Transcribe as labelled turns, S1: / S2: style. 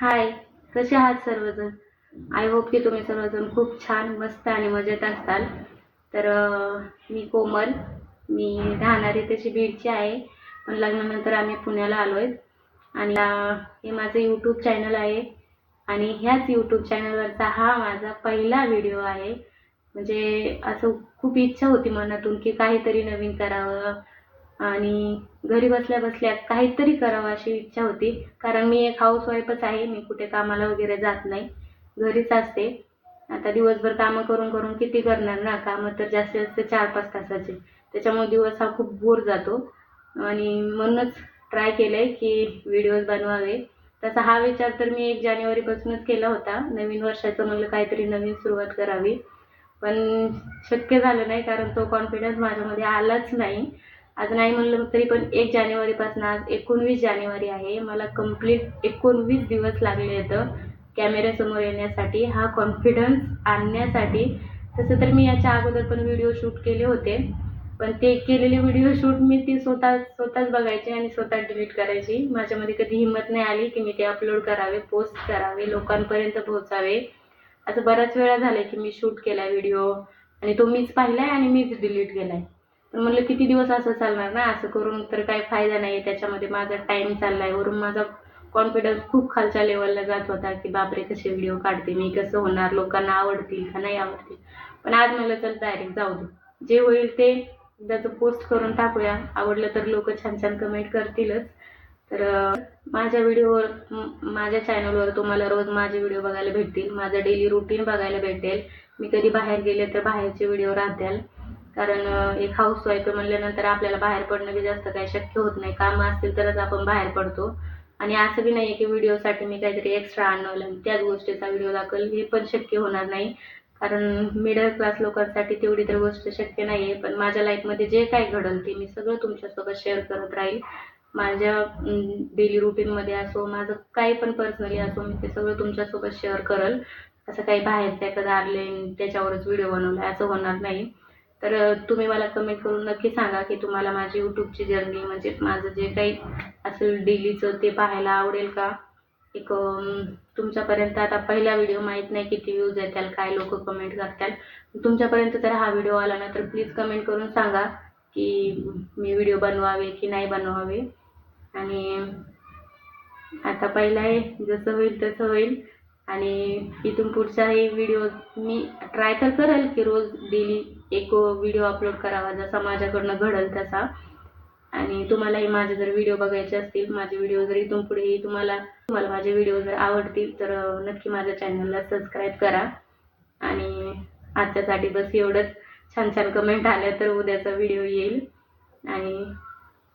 S1: हाय कसे आहात सर्वजण? आय होप की तुम्ही सर्वजण खूप छान मस्त आणि मजेत असाल. तर मी कोमल. मी राहणारी तशी बीडची आहे. पण लग्नानंतर आम्ही पुण्याला आलो आहे आणि हे माझं यूट्यूब चॅनल आहे. आणि ह्याच यूट्यूब चॅनलवरचा हा माझा पहिला व्हिडिओ आहे. म्हणजे असं खूप इच्छा होती मनातून की काहीतरी नवीन करावं. आणि घरी बसल्या बसल्या काहीतरी करावं अशी इच्छा होती. कारण मी एक हाऊसवाईफच आहे मी कुठे कामाला वगैरे जात नाही. घरीच असते. आता दिवसभर कामं करून करून किती करणार ना? कामं तर जास्तीत जास्त चार पाच तासाचे. त्याच्यामुळे दिवस हा खूप बोर जातो. आणि म्हणूनच ट्राय केलं आहे की व्हिडिओज बनवावे. तसा हा विचार तर मी एक जानेवारीपासूनच केला होता. नवीन वर्षाचं म्हणलं काहीतरी नवीन सुरुवात करावी. पण शक्य झालं नाही कारण तो कॉन्फिडन्स माझ्यामध्ये आलाच नाही. आज नाही म्हणलं तरी पण एक जानेवारीपासून आज एकोणवीस जानेवारी आहे. मला कंप्लीट एकोणवीस दिवस लागले आहेत कॅमेऱ्यासमोर येण्यासाठी. हा कॉन्फिडन्स आणण्यासाठी. तसं तर मी याच्या अगोदर पण व्हिडिओ शूट केले होते. पण ते केलेले व्हिडिओ शूट मी ती स्वतः स्वतःच बघायची आणि स्वतः डिलीट करायची. माझ्यामध्ये कधी हिंमत नाही आली की मी ते अपलोड करावे पोस्ट करावे लोकांपर्यंत पोहोचावे. असं बऱ्याच वेळा झालं की मी शूट केला व्हिडिओ आणि तो मीच पाहिला आहे आणि मीच डिलीट केला आहे पण म्हणलं किती दिवस असं चालणार ना? असं करून तर काही फायदा नाही त्याच्यामध्ये माझा टाइम चाललाय. वरून माझा कॉन्फिडन्स खूप खालच्या लेवलला जात होता की बापरे कसे व्हिडिओ काढते? मी कसं होणार? लोकांना आवडतील का नाही आवडतील? पण आज म्हणलं चल डायरेक्ट जाऊ दे. जे होईल ते त्याचं पोस्ट करून टाकूया. आवडलं तर लोक छान छान कमेंट करतीलच. तर माझ्या व्हिडिओवर माझ्या चॅनलवर तुम्हाला रोज माझे व्हिडिओ बघायला भेटतील. माझं डेली रुटीन बघायला भेटेल. मी कधी बाहेर गेले तर बाहेरचे व्हिडिओ राहतील. कारण एक हाऊस वाईफ म्हणल्यानंतर आपल्याला बाहेर पडणं बी जास्त काही शक्य होत नाही. कामं असतील तरच आपण बाहेर पडतो. आणि असं बी नाही की व्हिडिओसाठी मी काहीतरी एक्स्ट्रा आणवलं त्याच गोष्टीचा व्हिडिओ दाखल हे पण शक्य होणार नाही. कारण मिडल क्लास लोकांसाठी तेवढी तर गोष्ट शक्य नाही आहे पण माझ्या लाईफमध्ये जे काय घडल ते मी सगळं तुमच्यासोबत शेअर करत राहील. माझ्या डेली रुटीनमध्ये असो माझं काही पण पर्सनली असो मी ते सगळं तुमच्यासोबत शेअर करल. असं काही बाहेरचं एखादं आले त्याच्यावरच व्हिडिओ बनवला असं होणार नाही. तर तुम्ही मला कमेंट करून नक्की सांगा की तुम्हाला माझी यूट्यूबची जर्नी म्हणजे माझं जे काही असेल डेलीचं ते पाहायला आवडेल का? एक तुमच्यापर्यंत आता पहिला व्हिडिओ माहीत नाही किती व्ह्यूज येतील काय लोक कमेंट करतात तुमच्यापर्यंत जर हा व्हिडिओ आला ना तर प्लीज कमेंट करून सांगा की मी व्हिडिओ बनवावे की नाही बनवावे. आणि आता पहिला आहे जसं होईल तसं होईल. आणि इथून पुढचाही व्हिडिओ मी ट्राय तर करेल की रोज डेली एक व्हिडिओ अपलोड करावा जसा माझ्याकडनं घडल तसा. आणि तुम्हालाही माझे जर व्हिडिओ बघायचे असतील माझे व्हिडिओ जर इथून पुढेही तुम्हाला तुम्हाला माझे व्हिडिओ जर आवडतील तर नक्की माझ्या चॅनलला सबस्क्राईब करा. आणि आजच्यासाठी बस एवढंच. छान छान कमेंट आल्या तर उद्याचा व्हिडिओ येईल. आणि